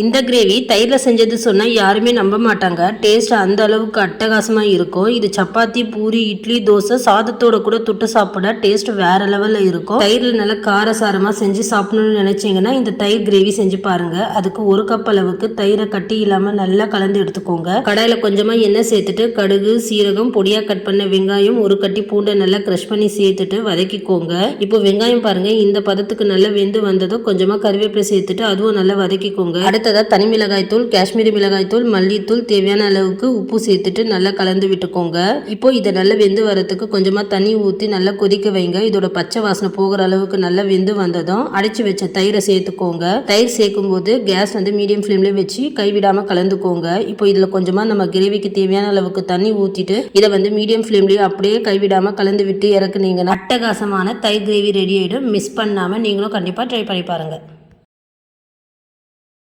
இந்த கிரேவி தயிரில் செஞ்சது சொன்னால் யாருமே நம்ப மாட்டாங்க. டேஸ்ட் அந்த அளவுக்கு அட்டகாசமாக இருக்கும். இது சப்பாத்தி பூரி இட்லி தோசை சாதத்தோட கூட தொட்டு சாப்பிட டேஸ்ட் வேற லெவலில் இருக்கும். தயிரில் நல்லா காரசாரமாக செஞ்சு சாப்பிடணும்னு நினச்சிங்கன்னா இந்த தயிர் கிரேவி செஞ்சு பாருங்க. அதுக்கு ஒரு கப் அளவுக்கு தயிரை கட்டி இல்லாமல் நல்லா கலந்து எடுத்துக்கோங்க. கடாயில் கொஞ்சமாக எண்ணெய் சேர்த்துட்டு கடுகு சீரகம் பொடியாக கட் பண்ண வெங்காயம் ஒரு கட்டி பூண்டை நல்லா க்ரஷ் பண்ணி சேர்த்துட்டு வதக்கிக்கோங்க. இப்போ வெங்காயம் பாருங்க. இந்த பதத்துக்கு நல்லா வெந்து வந்ததும் கொஞ்சமாக கருவேப்பிலை சேர்த்துட்டு அதுவும் நல்லா வதக்கிக்கோங்க. அடுத்து அடுத்ததாக தனி மிளகாய்த்தூள் காஷ்மீரி மிளகாய்த்தூள் மல்லித்தூள் தேவையான அளவுக்கு உப்பு சேர்த்துட்டு நல்லா கலந்து விட்டுக்கோங்க. இப்போ இதை நல்லா வெந்து வரத்துக்கு கொஞ்சமாக தண்ணி ஊற்றி நல்லா கொதிக்க வைங்க. இதோட பச்சை வாசனை போகிற அளவுக்கு நல்லா வெந்து வந்ததும் அடைச்சி வச்ச தயிரை சேர்த்துக்கோங்க. தயிர் சேர்க்கும் போது கேஸ் வந்து மீடியம் ஃப்ளேம்ல வச்சு கைவிடாமல் கலந்துக்கோங்க. இப்போ இதில் கொஞ்சமாக நம்ம கிரேவிக்கு தேவையான அளவுக்கு தண்ணி ஊற்றிட்டு இதை வந்து மீடியம் ஃப்ளேம்லேயே அப்படியே கைவிடாமல் கலந்து விட்டு இறக்குனீங்கன்னா அட்டகாசமான தயிர் கிரேவி ரெடி ஆகிடும் மிஸ் பண்ணாமல் நீங்களும் கண்டிப்பாக ட்ரை பண்ணி பாருங்கள்